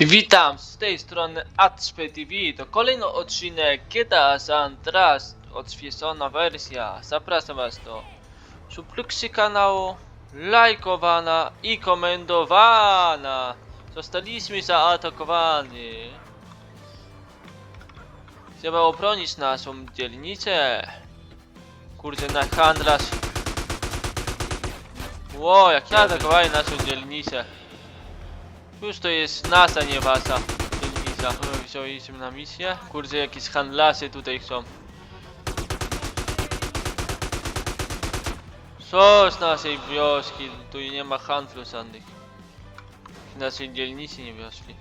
Witam z tej strony Atspy TV. To kolejny odcinek GTA San Andreas, odświeżona wersja. Zapraszam Was do subskrypcji kanału, lajkowana i komentowana. Zostaliśmy zaatakowani. Trzeba obronić naszą dzielnicę. Kurde, na handlarz. Ło, jak zaatakowali naszą dzielnicę. Już to jest nasza, nie dzielnica. No, Wzięliśmy na misję. Kurde, jakieś handlarze tutaj chcą. Co z naszej wioski? Tu nie ma handlu żadnych. Z naszej dzielnicy nie wioski.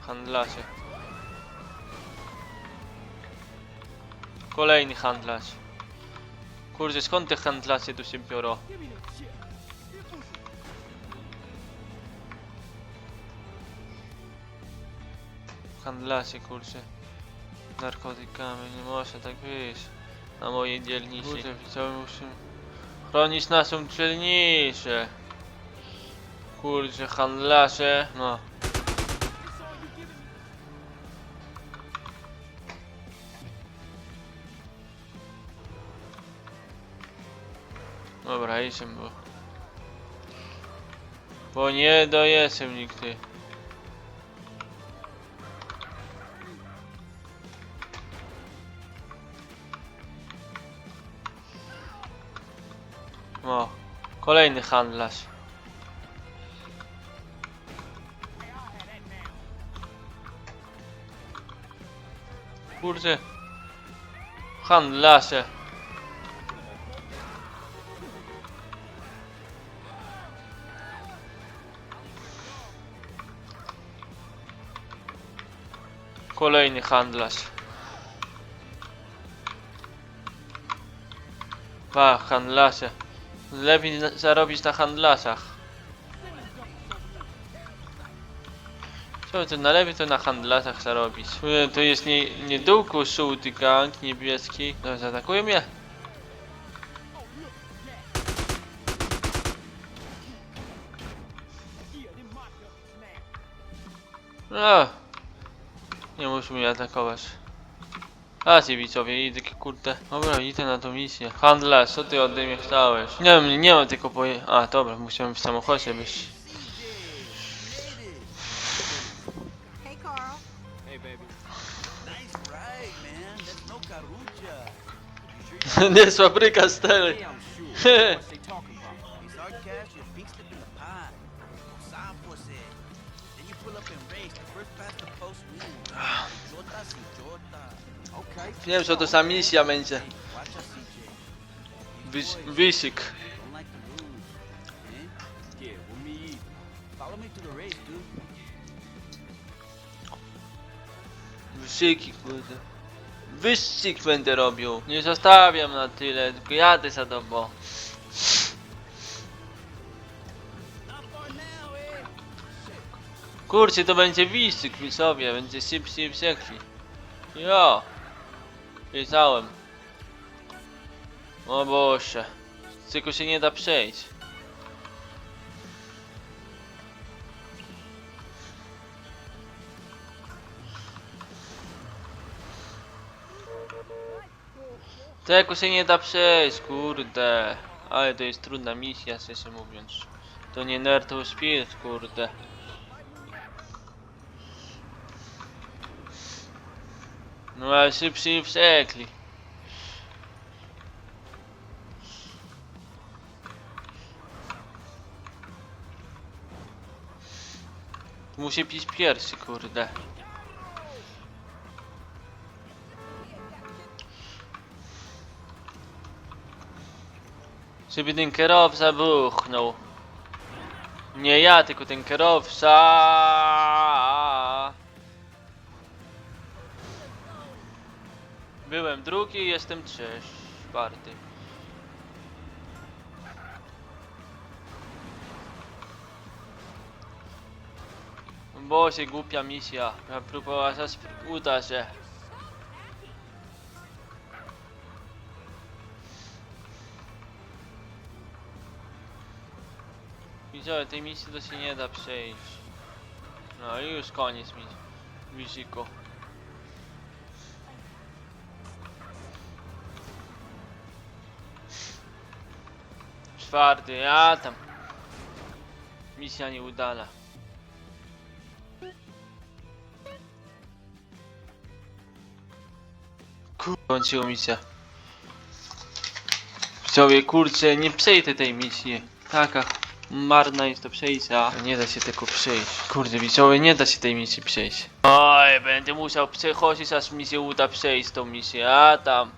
Handlarze. Kolejny handlarz. Kurde, skąd te handlarze tu się biorą? Handlarze, kurczę, narkotykami, nie może tak być na mojej dzielnicy. Kurde, widzowie, musimy chronić naszą dzielnicę. Kurczę, handlarze, no. Dobra, jestem, bo... Bo nie dojesem nigdy. O, kolejny handlarz. Kurde. Handlarze. Kolejny handlarz. Pa, handlarze. Lepiej na- zarobić na handlarzach. Co to najlepiej to na handlarzach zarobić. To jest nie, nie dółku żółty gang, niebieski. No zaatakuje mnie. No. Nie muszę mnie atakować. A ci widzowie, idę kurde. Dobra, idę na tą misję. Handlarz, co ty ode mnie chciałeś? Nie wiem, nie mam tylko poje... A, dobra, musiałem w samochodzie być. Hey, Carl. Hey, baby. Okay. Wiem, że to za misja będzie. Watch us, CJ. Wys wysyk. Don't like the rules? Yeah, well, me either. Follow me to the race, dude. Wysyki, kurde. Wyścig będę robił. Nie zostawiam na tyle, tylko jadę za tobą. Kurczę, to będzie wyścig, widzowie, będzie szybciej w sekcji. Jo. Wiedziałem. O Boże. Tylko się nie da przejść. Tego się nie da przejść, kurde. Ale to jest trudna misja, szczerze mówiąc. To nie Nerd Spirit, kurde. No ale szybciej wsekli. Musi pić pierwszy, kurde. Żeby ten kierowca buchnął. Nie ja, tylko ten kierowca. Byłem drugi, jestem trzeci, czwarty. Boże, głupia misja. Ja próbowała zaś uda się. Widziałem, tej misji to się nie da przejść. No i już koniec mi. Wisiku. Czwarty, ja tam. Misja nieudana. Kończyło misja. Widzowie, kurczę, nie przejdę tej misji. Taka marna jest to przejście, a nie da się tego przejść. Kurde, widzowie, nie da się tej misji przejść. Oj, będę musiał przechodzić, aż mi się uda przejść tą misję, a tam.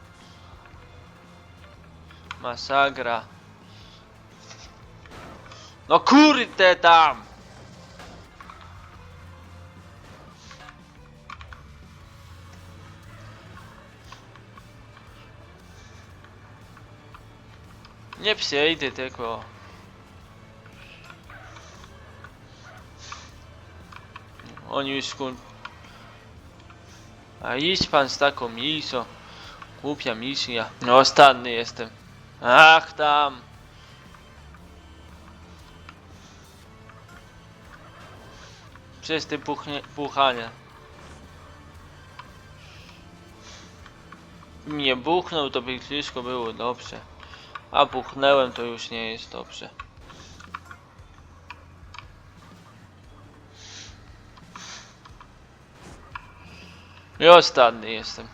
Masakra. No kurde tam! Nie przejdę tego. Oni już. A idź pan z taką misją. Głupia misja. No ostatni jestem. Ach tam. Przez te puchnie, puchania. Nie buchnął, to by wszystko było dobrze. A buchnęłem, to już nie jest dobrze. I ostatni jestem.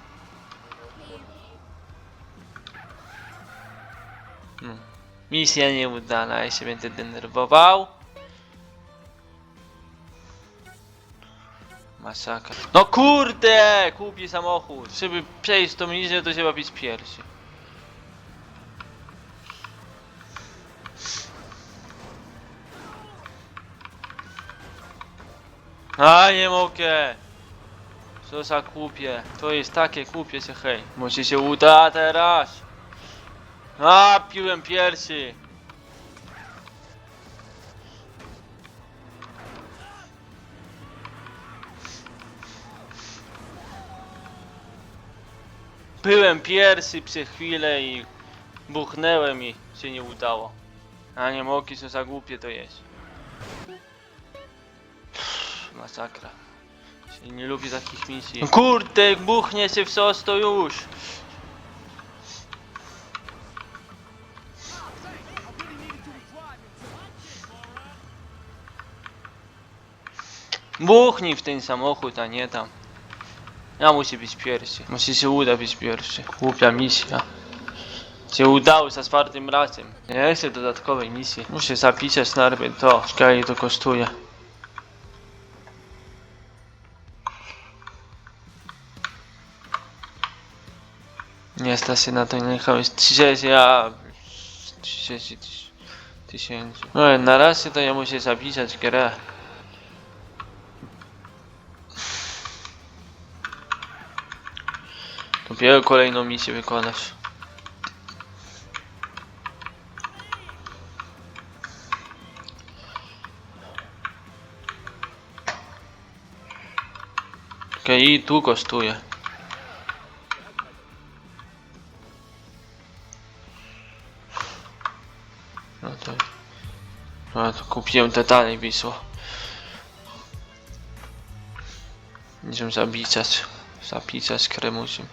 Hmm. Misja nieudana, ja się będę denerwował. Masakra. No kurde! Kupi samochód. Żeby przejść tą misję, to trzeba być pierwszy. A nie mogę! Co za głupie. To jest takie głupie, że hej. Może się uda teraz. A, piłem pierwszy. Byłem pierwszy przez chwilę i buchnęłem i się nie udało. A nie mogę, co za głupie to jest. Masakra. Się nie lubię takich misji. No kurde, buchnie się w sos to już. Buchnij w ten samochód, a nie tam. Ja muszę być pierwszy. Musi się uda być pierwszy. Głupia misja. Się udało za czwartym razem. Nie chcę dodatkowej misji. Muszę zapisać najpierw to. Ile to kosztuje. Nie stać się na to nie jest 30, a 30 tyś- tysięcy. No na razie to ja muszę zapisać grę. Dopiero kolejną misję wykonać. Okej, i tu kosztuje. No to... No to kupiłem te dalej Wisło. Będziemy zapisać. Zapisać kremusiem.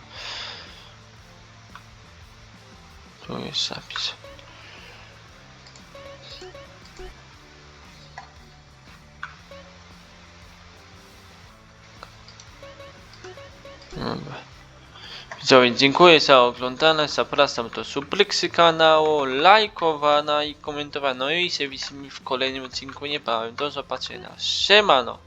Tu jest zapis. Widzowie, dziękuję za oglądanie, zapraszam do subskrypcji kanału, lajkowania i komentowania. No i się widzimy w kolejnym odcinku niebawem. Do zobaczenia. Siemano!